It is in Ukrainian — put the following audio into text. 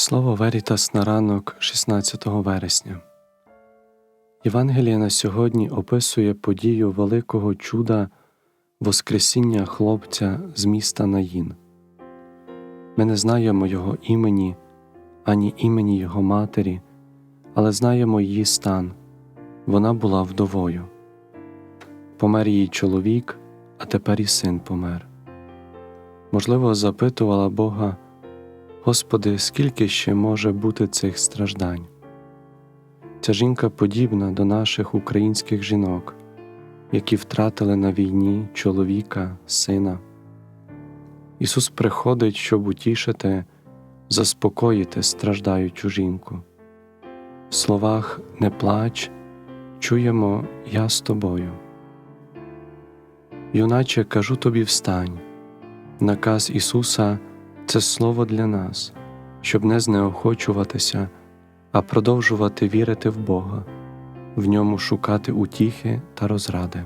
Слово Верітас на ранок 16 вересня. Євангеліє на сьогодні описує подію великого чуда Воскресіння хлопця з міста Наїн. Ми не знаємо його імені, ані імені його матері, але знаємо її стан. Вона була вдовою. Помер її чоловік, а тепер і син помер. Можливо, запитувала Бога. Господи, скільки ще може бути цих страждань? Ця жінка подібна до наших українських жінок, які втратили на війні чоловіка, сина. Ісус приходить, щоб утішити, заспокоїти страждаючу жінку. В словах не плач, чуємо Я з тобою. Юначе кажу тобі встань, наказ Ісуса це слово для нас, щоб не знеохочуватися, а продовжувати вірити в Бога, в ньому шукати утіхи та розради.